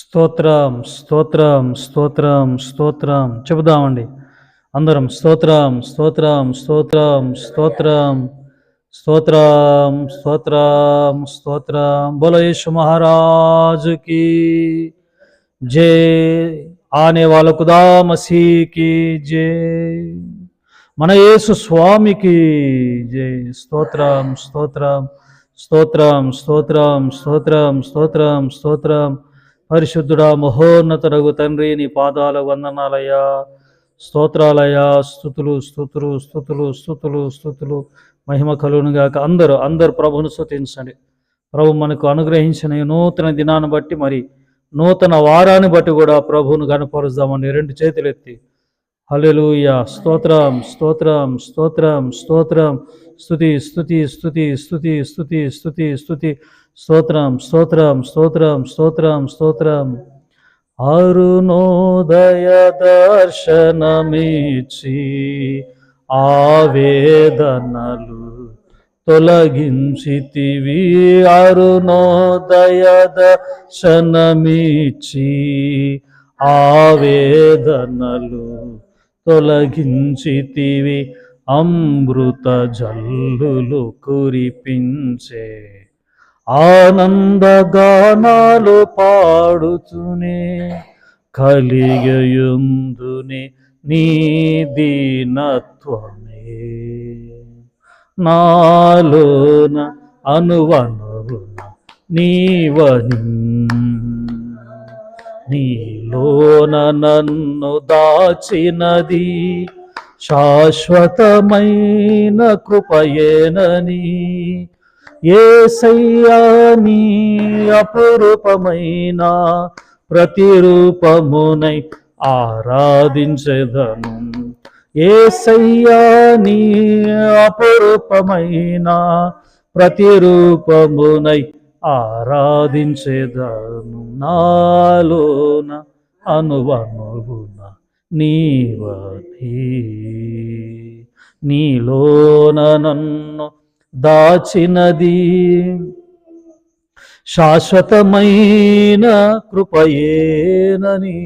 స్తోత్రం స్తోత్రం స్తోత్రం స్తోత్రం చెబుదామండి అందరం స్తోత్రం స్తోత్రం స్తోత్రం స్తోత్రం స్తోత్రం స్తోత్రం స్తోత్రం బోలో యేసు మహారాజుకి జై ఆనే వాళ్ళ మసీకి జై మన యేసు స్వామికి జై స్తోత్రం స్తోత్రం స్తోత్రం స్తోత్రం స్తోత్రం స్తోత్రం స్తోత్రం పరిశుద్ధుడా మహోన్నతుడగు తండ్రి నీ పాదాల వందనాలయ్యా. స్తోత్రాలయ్యా. స్థుతులు స్థుతులు స్థుతులు స్థుతులు స్థుతులు. మహిమ కలుగునుగాక అందరూ అందరు ప్రభును స్థుతించండి ప్రభు మనకు అనుగ్రహించిన ఈ నూతన దినాన్ని బట్టి మరి నూతన వారాన్ని బట్టి కూడా ప్రభువును కనపరుద్దామని రెండు చేతులెత్తి హలెలుయ స్తోత్రం స్తోత్రం స్తోత్రం స్తోత్రం. స్థుతి స్థుతి స్థుతి స్థుతి స్థుతి స్థుతి స్థుతి స్తోత్రం స్తోత్రం స్తోత్రం స్తోత్రం స్తోత్రం. అరుణోదయ దర్శనమిచ్చి ఆవేదనలు తొలగించితివి. అరుణోదయ దర్శనమిచ్చి ఆవేదనలు తొలగించితివి. అమృత జల్లులు కురిపించే ఆనందగానాలు పాడుచునే కలిగయుందునే నీ దీనత్వమే. నాలోన అనువనువున నీవని నీలోన నన్ను దాచినది శాశ్వతమైన కృపయేనని ఏసయ్యా నీ అపురూపమైన ప్రతిరూపమునై ఆరాధించదను. ఏసయ్యా నీ అపురూపమైన ప్రతిరూపమునై ఆరాధించేదను. నాలోన అనువనుగుణ నీవని నీలోన నన్ను దాచినది. శాశ్వతమైన కృపయేనని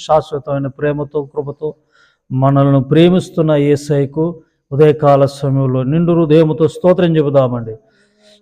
శాశ్వతమైన ప్రేమతో కృపతో మనల్ని ప్రేమిస్తున్న ఏసైకు ఉదయకాల సమయంలో నిండు హృదయముతో స్తోత్రం చెబుదామండి.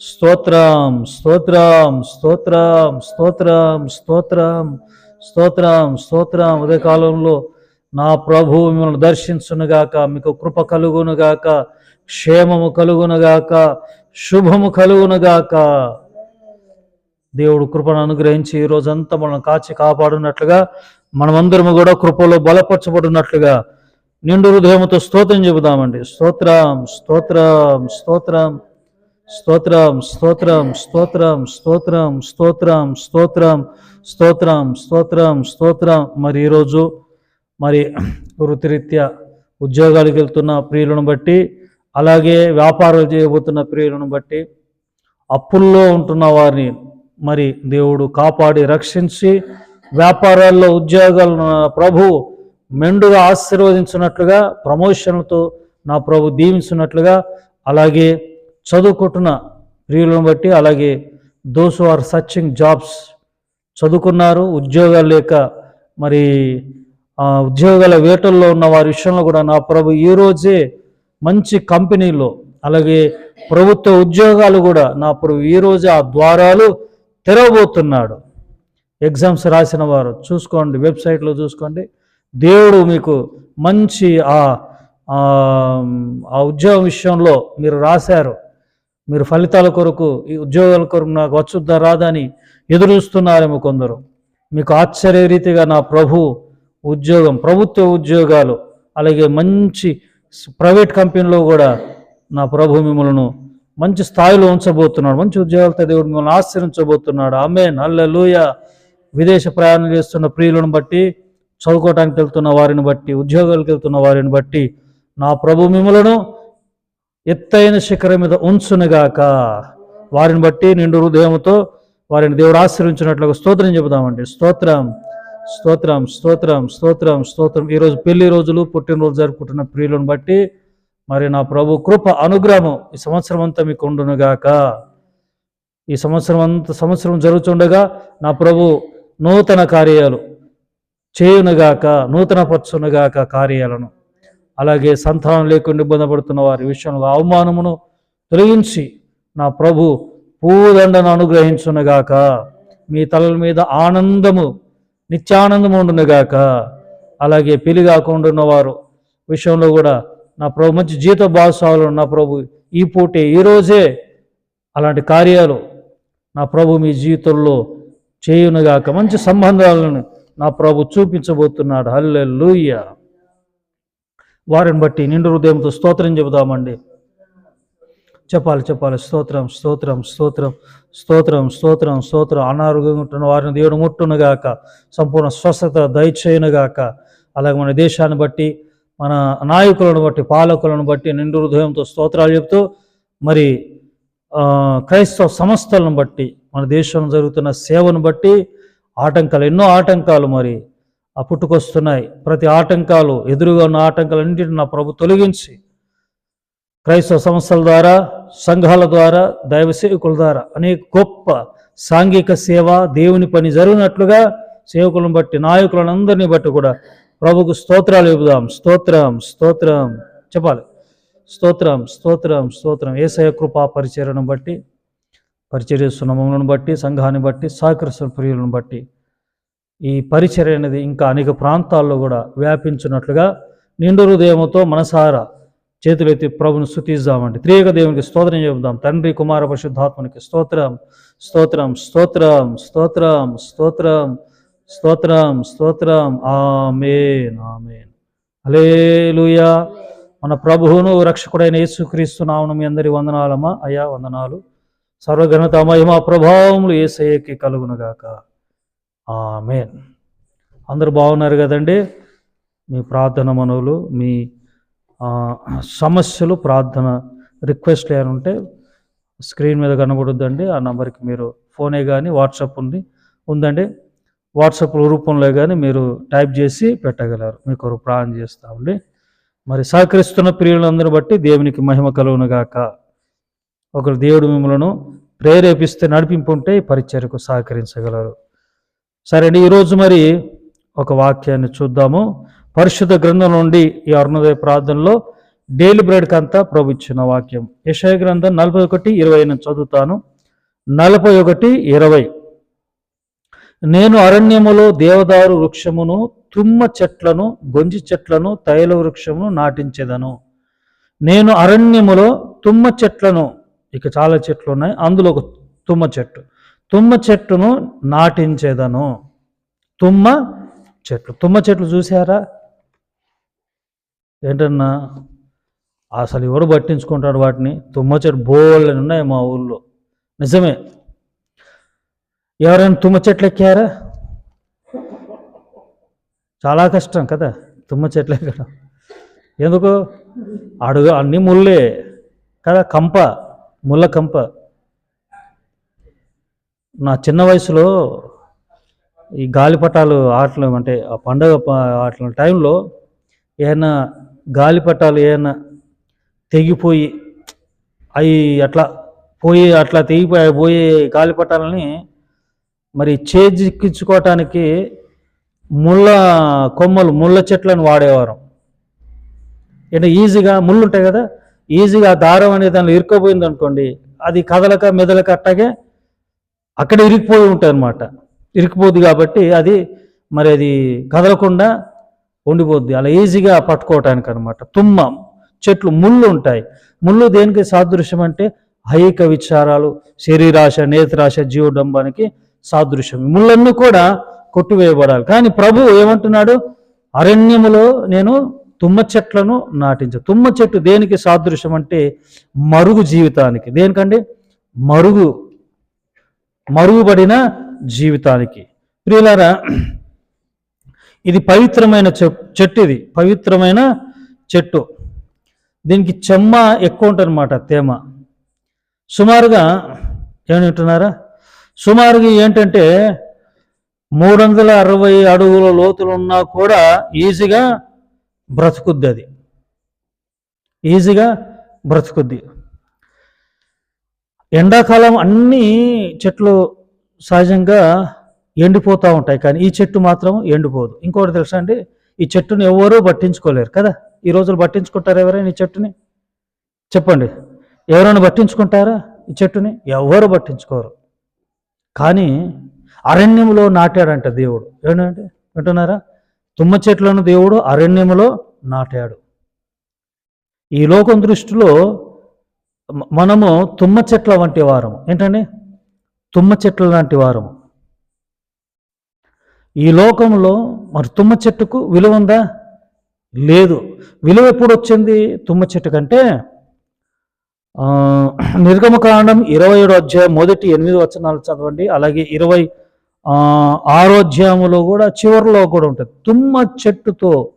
స్తోత్రం స్తోత్రం స్తోత్రం స్తోత్రం స్తోత్రం స్తోత్రం స్తోత్రం. ఉదయకాలంలో నా ప్రభు మిమ్మల్ని దర్శించునుగాక మీకు కృప కలుగునుగాక. క్షేమము కలుగునగాక శుభము కలుగునగాక దేవుడు కృపను అనుగ్రహించి ఈ రోజంతా మనం కాచి కాపాడున్నట్లుగా మనమందరము కూడా కృపలో బలపరచబడినట్లుగా నిండు హృదయముతో స్తోత్రం చెబుదామండి స్తోత్రం స్తోత్రం స్తోత్రం స్తోత్రం స్తోత్రం స్తోత్రం స్తోత్రం స్తోత్రం స్తోత్రం స్తోత్రం స్తోత్రం స్తోత్రం మరి ఈరోజు మరి వృత్తిరీత్యా ఉద్యోగాలకు వెళ్తున్న ప్రియులను బట్టి అలాగే వ్యాపారాలు చేయబోతున్న ప్రియులను బట్టి అప్పుల్లో ఉంటున్న వారిని మరి దేవుడు కాపాడి రక్షించి వ్యాపారాల్లో ఉద్యోగాలను ప్రభు మెండుగా ఆశీర్వదించినట్లుగా ప్రమోషన్లతో నా ప్రభు దీవించినట్లుగా అలాగే చదువుకుంటున్న ప్రియులను బట్టి అలాగే దోస్ ఆర్ సర్చింగ్ జాబ్స్ చదువుకున్నారు ఉద్యోగాలు లేక మరి ఉద్యోగాల వేటల్లో ఉన్న వారి విషయంలో కూడా నా ప్రభు ఈ రోజే మంచి కంపెనీలో అలాగే ప్రభుత్వ ఉద్యోగాలు కూడా నా ప్రభు ఈ ఆ ద్వారాలు తెరవబోతున్నాడు. ఎగ్జామ్స్ రాసిన వారు చూసుకోండి వెబ్సైట్లో చూసుకోండి. దేవుడు మీకు మంచి ఆ ఆ ఉద్యోగం విషయంలో మీరు రాశారు. మీరు ఫలితాల కొరకు ఈ ఉద్యోగాల కొరకు నాకు వచ్చుద్దా రాదని ఎదురుస్తున్నారేమో కొందరు. మీకు ఆశ్చర్య రీతిగా నా ప్రభు ఉద్యోగం ప్రభుత్వ ఉద్యోగాలు అలాగే మంచి ప్రైవేట్ కంపెనీలో కూడా నా ప్రభు మిమ్మల్ని మంచి స్థాయిలో ఉంచబోతున్నాడు మంచి ఉద్యోగాలతో దేవుడు మిమ్మల్ని ఆశ్రయించబోతున్నాడు ఆమె నల్లెలుయ విదేశ ప్రయాణం చేస్తున్న ప్రియులను బట్టి చదువుకోవటానికి వెళ్తున్న వారిని బట్టి ఉద్యోగాలకు వెళ్తున్న వారిని బట్టి నా ప్రభు మిమ్మలను ఎత్తైన శిఖరం మీద ఉంచునుగాక. వారిని బట్టి నిండు హృదయంతో వారిని దేవుడు ఆశ్రయించినట్లుగా స్తోత్రం చెబుదామండి. స్తోత్రం. స్తోత్రం స్తోత్రం స్తోత్రం స్తోత్రం. ఈరోజు పెళ్ళి రోజులు పుట్టినరోజు జరుపుకుంటున్న ప్రియులను బట్టి మరి నా ప్రభు కృప అనుగ్రహం ఈ సంవత్సరం అంతా మీకు ఉండునుగాక ఈ సంవత్సరం అంత సంవత్సరం జరుగుతుండగా నా ప్రభు నూతన కార్యాలు చేయునుగాక నూతన పరచునుగాక కార్యాలను. అలాగే సంతానం లేకుండా ఇబ్బంది పడుతున్న వారి విషయంలో అవమానమును తొలగించి నా ప్రభు పూదండను అనుగ్రహించునుగాక మీ తలల మీద ఆనందము నిత్యానందం ఉండునుగాక అలాగే పెళ్ళి కాకుండా ఉన్నవారు విషయంలో కూడా నా ప్రభు మంచి జీత భాగస్వాములు నా ప్రభు ఈ పూటే ఈ రోజే అలాంటి కార్యాలు నా ప్రభు మీ జీవితంలో చేయునుగాక. మంచి సంబంధాలను నా ప్రభు చూపించబోతున్నాడు. హల్లెలూయ. వారిని బట్టి నిండు హృదయంతో స్తోత్రం చెబుదామండి. చెప్పాలి చెప్పాలి. స్తోత్రం స్తోత్రం స్తోత్రం స్తోత్రం స్తోత్రం స్తోత్రం. అనారోగ్యంగా ఉంటున్న వారిని దేవుడు ముట్టునుగాక సంపూర్ణ స్వస్థత దయచేయునుగాక అలాగే మన దేశాన్ని బట్టి మన నాయకులను బట్టి పాలకులను బట్టి నిండు హృదయంతో స్తోత్రాలు చెప్తూ మరి క్రైస్తవ సంస్థలను బట్టి మన దేశంలో జరుగుతున్న సేవను బట్టి ఆటంకాలు ఎన్నో ఆటంకాలు మరి ఆ పుట్టుకొస్తున్నాయి. ప్రతి ఆటంకాలు ఎదురుగా ఉన్న ఆటంకాలన్నింటిని నా ప్రభు తొలగించి క్రైస్తవ సంస్థల ద్వారా సంఘాల ద్వారా దైవ సేవకుల ద్వారా అనేక గొప్ప సాంఘిక సేవ దేవుని పని జరిగినట్లుగా సేవకులను బట్టి నాయకులను అందరినీ బట్టి కూడా ప్రభుకు స్తోత్రాలు ఇవ్వదాం స్తోత్రం స్తోత్రం. చెప్పాలి. స్తోత్రం స్తోత్రం స్తోత్రం. ఏసయ కృపా పరిచర్యను బట్టి పరిచర్యస్తున్న సునమములను బట్టి సంఘాన్ని బట్టి సహకరిస్తున్న ప్రియులను బట్టి ఈ పరిచర్య అనేది ఇంకా అనేక ప్రాంతాల్లో కూడా వ్యాపించినట్లుగా నిండు హృదయంతో మనసారా చేతులెత్తి ప్రభుని స్థుతిద్దామండి త్రియక దేవునికి స్తోత్రం చెబుదాం. తండ్రి కుమార పరిశుద్ధాత్మనికి స్తోత్రం స్తోత్రం స్తోత్రం స్తోత్రం స్తోత్రం స్తోత్రం స్తోత్రం. Amen amen. అలేలుయా మన ప్రభువును రక్షకుడైన యేసుక్రీస్తు నామమున మీ అందరి వందనాలమ్మా. అయ్యా వందనాలు. సర్వఘనత మహిమ ప్రభావములు ఏసయ్యకి కలుగునుగాక. ఆమెన్. అందరూ బాగున్నారు కదండి? మీ ప్రార్థన మనవులు మీ సమస్యలు ప్రార్థన రిక్వెస్ట్లు ఏమైనా ఉంటే స్క్రీన్ మీద కనబడుద్దండి. ఆ నెంబర్కి మీరు ఫోనే కానీ వాట్సాప్ ఉంది. ఉందండి. వాట్సాప్ రూపంలో కానీ మీరు టైప్ చేసి పెట్టగలరు. మీకు ఒక ప్రాణం చేస్తామండి మరి సహకరిస్తున్న ప్రియులందరూ బట్టి దేవునికి మహిమ కలుగునుగాక ఒకరు దేవుడు మిమ్మలను ప్రేరేపిస్తే నడిపింపుంటే పరిచర్యకు సహకరించగలరు. సరే అండి ఈరోజు మరి ఒక వాక్యాన్ని చూద్దాము. పరిశుద్ధ గ్రంథం నుండి ఈ అరుణోదయ ప్రార్థనలో డైలీ బ్రెడ్కి అంతా ప్రభు ఇచ్చిన వాక్యం. యశాయ గ్రంథం నలభై ఒకటి ఇరవై నేను చదువుతాను. నలభై ఒకటి ఇరవై. నేను అరణ్యములో దేవదారు వృక్షమును తుమ్మ చెట్లను గొంజి చెట్లను తైల వృక్షమును నాటించేదను. నేను అరణ్యములో తుమ్మ చెట్లను ఇక చాలా చెట్లు ఉన్నాయి అందులో ఒక తుమ్మ చెట్టు. తుమ్మ చెట్టును నాటించేదను. తుమ్మ చెట్లు. తుమ్మ చెట్లు చూసారా ఏంటన్నా? అసలు ఎవడు పట్టించుకుంటాడు వాటిని? తుమ్మ చెట్టు బోళ్ళని ఉన్నాయి మా ఊళ్ళో నిజమే. ఎవరైనా తుమ్మ చెట్లు ఎక్కారా? చాలా కష్టం కదా తుమ్మ చెట్లు ఎక్కడం ఎందుకు? అడుగు అన్ని ముళ్ళే కదా కంప ముళ్ళ కంప. నా చిన్న వయసులో ఈ గాలిపటాలు ఆటలు అంటే ఆ పండగ ఆటల టైంలో ఏమైనా గాలిపటాలు ఏమైనా తెగిపోయి అవి అట్లా పోయి అట్లా తెగిపోయి పోయే గాలిపటాలని మరి చేజిక్కించుకోవటానికి ముళ్ళ కొమ్మలు ముళ్ళ చెట్లను వాడేవారు. అంటే ఈజీగా ముళ్ళు ఉంటాయి కదా ఈజీగా ఆ దారం అనేది దానిలో ఇరుక్కుపోయింది అనుకోండి అది కదలక మెదలక అట్టగే అక్కడ ఇరికిపోయి ఉంటుంది అనమాట ఇరికిపోద్ది కాబట్టి అది మరి అది కదలకుండా ఉండిపోద్ది. అలా ఈజీగా పట్టుకోవటానికి అనమాట తుమ్మ చెట్లు ముళ్ళు ఉంటాయి. ముళ్ళు దేనికి సాదృశ్యం అంటే ఐక విచారాలు శరీరాశ నేత్రాశ జీవడంబానికి సాదృశ్యం. ఈ ముళ్ళన్నీ కూడా కొట్టివేయబడాలి. కానీ ప్రభు ఏమంటున్నాడు? అరణ్యములో నేను తుమ్మ చెట్లను నాటించ తుమ్మ చెట్టు దేనికి సాదృశ్యం అంటే మరుగు జీవితానికి. దేనికండి? మరుగు మరుగుబడిన జీవితానికి. ప్రియులారా ఇది పవిత్రమైన చె- చెట్టు ఇది. పవిత్రమైన చెట్టు. దీనికి చెమ్మ ఎక్కువ ఉంటుందన్నమాట తేమ. సుమారుగా ఏమంటున్నారా సుమారుగా ఏంటంటే మూడు వందల అరవై అడుగుల లోతులు ఉన్నా కూడా ఈజీగా బ్రతుకుద్ది అది. ఈజీగా బ్రతుకుద్ది. ఎండాకాలం అన్ని చెట్లు సహజంగా ఎండిపోతూ ఉంటాయి. కానీ ఈ చెట్టు మాత్రం ఎండిపోదు. ఇంకోటి తెలుసా అండి ఈ చెట్టుని ఎవరూ పట్టించుకోలేరు కదా? ఈ రోజులు పట్టించుకుంటారు ఎవరైనా ఈ చెట్టుని? చెప్పండి. ఎవరైనా పట్టించుకుంటారా ఈ చెట్టుని? ఎవరు పట్టించుకోరు. కానీ అరణ్యంలో నాటాడంట దేవుడు. ఏంటంటే వింటున్నారా? తుమ్మ చెట్లను దేవుడు అరణ్యంలో నాటాడు. ఈ లోకం దృష్టిలో మనము తుమ్మ చెట్ల వంటి వారము. ఏంటండి? తుమ్మ చెట్ల లాంటి వారము. ఈ లోకంలో మరి తుమ్మ చెట్టుకు విలువ ఉందా? లేదు. విలువ ఎప్పుడు వచ్చింది? తుమ్మ చెట్టు కంటే నిర్గమకాండం ఇరవై ఏడు అధ్యాయం మొదటి ఎనిమిది వచనాలు చదవండి. అలాగే ఇరవై ఆ, ఆరో కూడా చివరిలో కూడా ఉంటుంది. తుమ్మ చెట్టుతో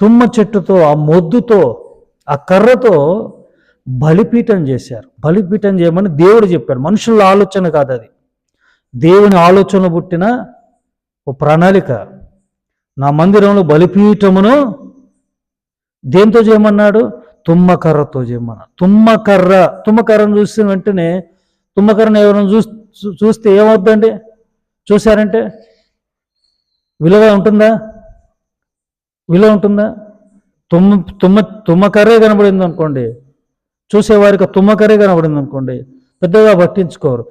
తుమ్మ చెట్టుతో ఆ మొద్దుతో ఆ కర్రతో బలిపీఠం చేశారు. బలిపీఠం చేయమని దేవుడు చెప్పాడు. మనుషుల ఆలోచన కాదు అది. దేవుని ఆలోచన పుట్టిన ఓ ప్రణాళిక. నా మందిరంలో బలిపీఠమును దేంతో చేయమన్నాడు? తుమ్మకర్రతో చేయమన్నాడు. తుమ్మకర్ర. తుమ్మకర్రను చూసిన వెంటనే తుమ్మకర్రను ఎవరైనా చూ చూ- చూస్తే ఏమవుద్దండి? చూశారంటే? విలువ ఉంటుందా? విలువ ఉంటుందా? తుమ్మ తుమ్మ తుమ్మకర్రే కనబడింది అనుకోండి చూసేవారికి తుమ్మకర్రే కనబడింది అనుకోండి పెద్దగా పట్టించుకోరు.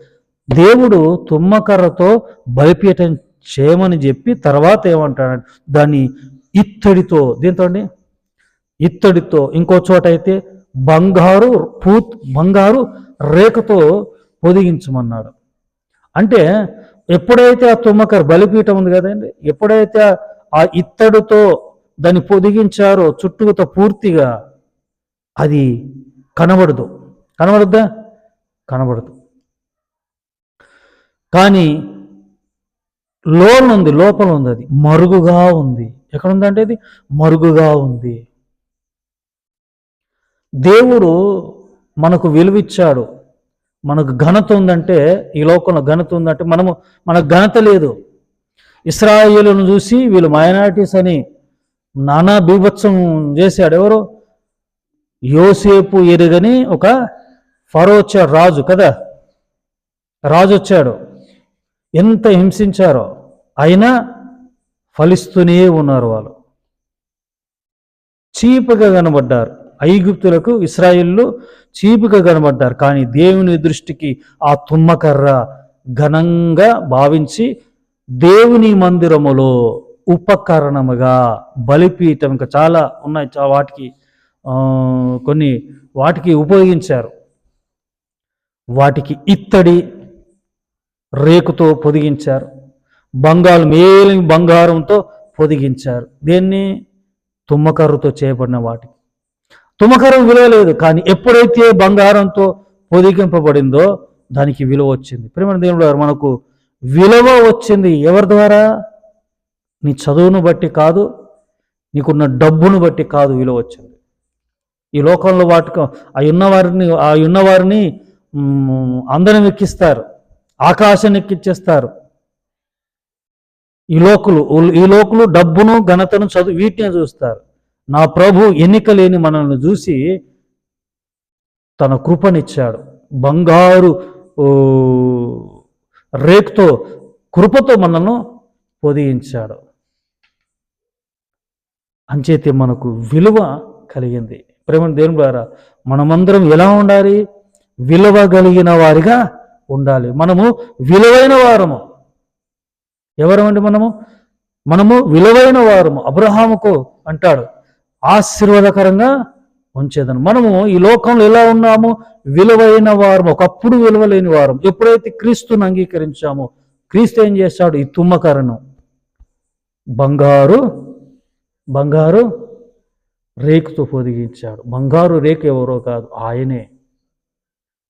దేవుడు తుమ్మకర్రతో బలిపీఠం చేయమని చెప్పి తర్వాత ఏమంటాడు? దాన్ని ఇత్తడితో దీంతో అండి? ఇత్తడితో. ఇంకో చోట అయితే బంగారు పూత్ బంగారు రేఖతో పొదిగించమన్నాడు. అంటే ఎప్పుడైతే ఆ తుమ్మకర బలిపీఠం ఉంది కదండి ఎప్పుడైతే ఆ ఇత్తడితో దాన్ని పొదిగించారో చుట్టూతో పూర్తిగా అది కనబడదు. కనబడుద్దా? కనబడదు. కానీ లోన్ ఉంది లోపల ఉంది అది మరుగుగా ఉంది. ఎక్కడ ఉందంటే అది మరుగుగా ఉంది. దేవుడు మనకు విలువిచ్చాడు. మనకు ఘనత ఉందంటే ఈ లోకంలో ఘనత ఉందంటే మనము మనకు ఘనత లేదు. ఇస్రాయేలును చూసి వీళ్ళు మైనారిటీస్ అని నానా బీభత్సం చేశాడు. ఎవరు? యోసేపు ఎరుగని ఒక ఫరో వచ్చాడు రాజు కదా? రాజు వచ్చాడు. ఎంత హింసించారో అయినా ఫలిస్తూనే ఉన్నారు వాళ్ళు. చీపుగా కనబడ్డారు. ఐగుప్తులకు ఇస్రాయిల్లు చీపుగా కనబడ్డారు. కానీ దేవుని దృష్టికి ఆ తుమ్మకర్ర ఘనంగా భావించి దేవుని మందిరములో ఉపకరణముగా బలిపీఠం ఇంకా చాలా ఉన్నాయి. వాటికి కొన్ని వాటికి ఉపయోగించారు. వాటికి ఇత్తడి రేకుతో పొదిగించారు. బంగారు మేలి బంగారంతో పొదిగించారు. దేన్ని? తుమ్మకర్రతో చేయబడిన వాటికి తుమ్మకర్ర విలువ లేదు కానీ ఎప్పుడైతే బంగారంతో పొదిగింపబడిందో దానికి విలువ వచ్చింది. ప్రేమ దేవుడు గారు మనకు విలువ వచ్చింది ఎవరి ద్వారా? నీ చదువును బట్టి కాదు నీకున్న డబ్బును బట్టి కాదు విలువ వచ్చింది. ఈ లోకంలో వాటికి ఆ ఉన్నవారిని ఆ ఉన్నవారిని అందరం ఎక్కిస్తారు. ఆకాశాన్ని ఈ లోకులు ఈ లోకులు డబ్బును ఘనతను చదువు వీటిని చూస్తారు. నా ప్రభు ఎన్నిక లేని మనల్ని చూసి తన కృపనిచ్చాడు. బంగారు రేక్తో కృపతో మనల్ని పొదిగించాడు. అంచేతే మనకు విలువ కలిగింది. ప్రేమ దేవుని ద్వారా మనమందరం ఎలా ఉండాలి? విలువ కలిగిన వారిగా ఉండాలి. మనము విలువైన వారము. ఎవరమండి మనము? మనము విలువైన వారము. అబ్రహాముకు అంటాడు ఆశీర్వాదకరంగా ఉంచేదను. మనము ఈ లోకంలో ఎలా ఉన్నాము? విలువైన వారము. ఒకప్పుడు విలువలేని వారం. ఎప్పుడైతే క్రీస్తుని అంగీకరించామో క్రీస్తు ఏం చేస్తాడు? ఈ తుమ్మకరను బంగారు బంగారు రేకుతో పొదిగించాడు. బంగారు రేకు ఎవరో కాదు ఆయనే.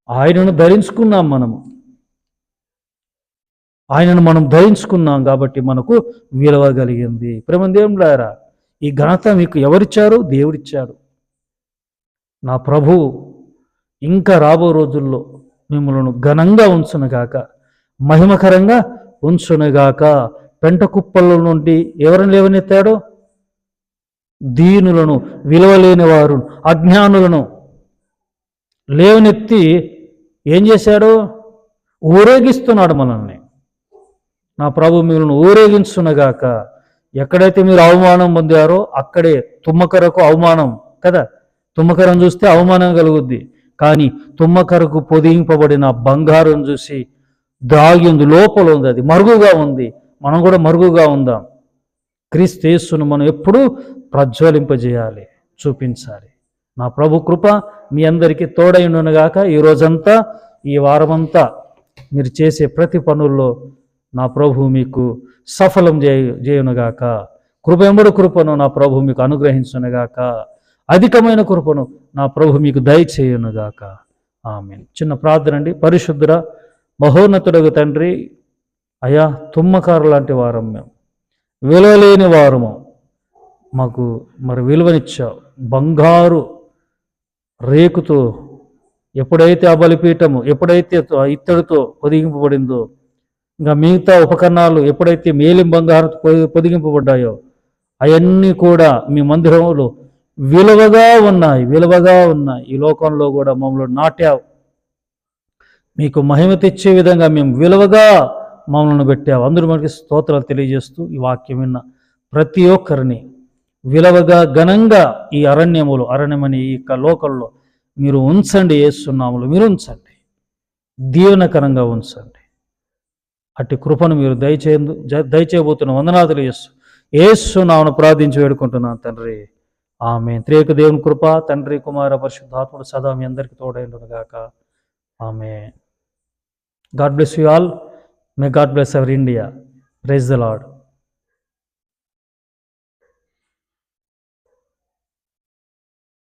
ఆయనను ధరించుకున్నాం మనము. ఆయనను మనం ధరించుకున్నాం కాబట్టి మనకు విలువ కలిగింది. ప్రేమందేంలారా ఈ ఘనత మీకు ఎవరిచ్చారు? దేవుడిచ్చాడు. నా ప్రభు ఇంకా రాబో రోజుల్లో మిమ్మల్ని ఘనంగా ఉంచునుగాక మహిమకరంగా ఉంచునుగాక పెంట కుప్పల నుండి ఎవరిని లేవనెత్తాడు? దీనులను విలువలేని వారు అజ్ఞానులను లేవనెత్తి ఏం చేశాడు? ఊరేగిస్తున్నాడు మనల్ని. నా ప్రభు మిమ్మల్ని ఊరేగించునగాక. ఎక్కడైతే మీరు అవమానం పొందారో అక్కడే తుమ్మకరకు అవమానం కదా? తుమ్మకరం చూస్తే అవమానం కలుగుద్ది. కానీ తుమ్మకరకు పొదిగింపబడిన బంగారం చూసి దాగి ఉంది లోపల ఉంది అది మరుగుగా ఉంది. మనం కూడా మరుగుగా ఉందాం. క్రీస్తు యేసును మనం ఎప్పుడూ ప్రజ్వలింపజేయాలి చూపించాలి. నా ప్రభు కృప మీ అందరికీ తోడైండునుగాక ఈ రోజంతా ఈ వారమంతా మీరు చేసే ప్రతి పనుల్లో నా ప్రభు మీకు సఫలం చేయ చేయునుగాక. కృపెంబడు కృపను నా ప్రభు మీకు అనుగ్రహించునుగాక. అధికమైన కృపను నా ప్రభు మీకు దయచేయునుగాక. ఆమె చిన్న ప్రార్థన అండి. పరిశుద్ధుర మహోన్నతుడగు తండ్రి అయా తుమ్మకారు లాంటి వారం మేము విలువలేని వారము. మాకు మరి విలువనిచ్చావు. బంగారు రేకుతో ఎప్పుడైతే ఆ బలిపీఠము ఎప్పుడైతే ఇత్తడితో పొదిగింపబడిందో ఇంకా మిగతా ఉపకరణాలు ఎప్పుడైతే మేలిం బంగారం పొది- పొదిగింపబడ్డాయో అవన్నీ కూడా మీ మందిరంలో విలువగా ఉన్నాయి విలువగా ఉన్నాయి. ఈ లోకంలో కూడా మమ్మల్ని నాటావు. మీకు మహిమ తెచ్చే విధంగా మేము విలువగా మమ్మల్ని పెట్టావు. అందరూ మనకి స్తోత్రాలు తెలియజేస్తూ ఈ వాక్యం విన్న ప్రతి ఒక్కరిని విలవగా ఘనంగా ఈ అరణ్యములు అరణ్యమని ఈ యొక్క లోకంలో మీరు ఉంచండి ఏస్తున్నాములు మీరు ఉంచండి. దీవెనకరంగా ఉంచండి. అట్టి కృపను మీరు దయచేయందు దయచేయబోతున్న వందనాలు తెలియజేస్తూ ఏసు ప్రార్థించి వేడుకుంటున్నాను తండ్రి. ఆమె త్రేక దేవుని కృప తండ్రి కుమార పరిశుద్ధాత్ముడు సదా మీ అందరికీ తోడైండుగాక amen God bless you all. May God bless our India. Praise the Lord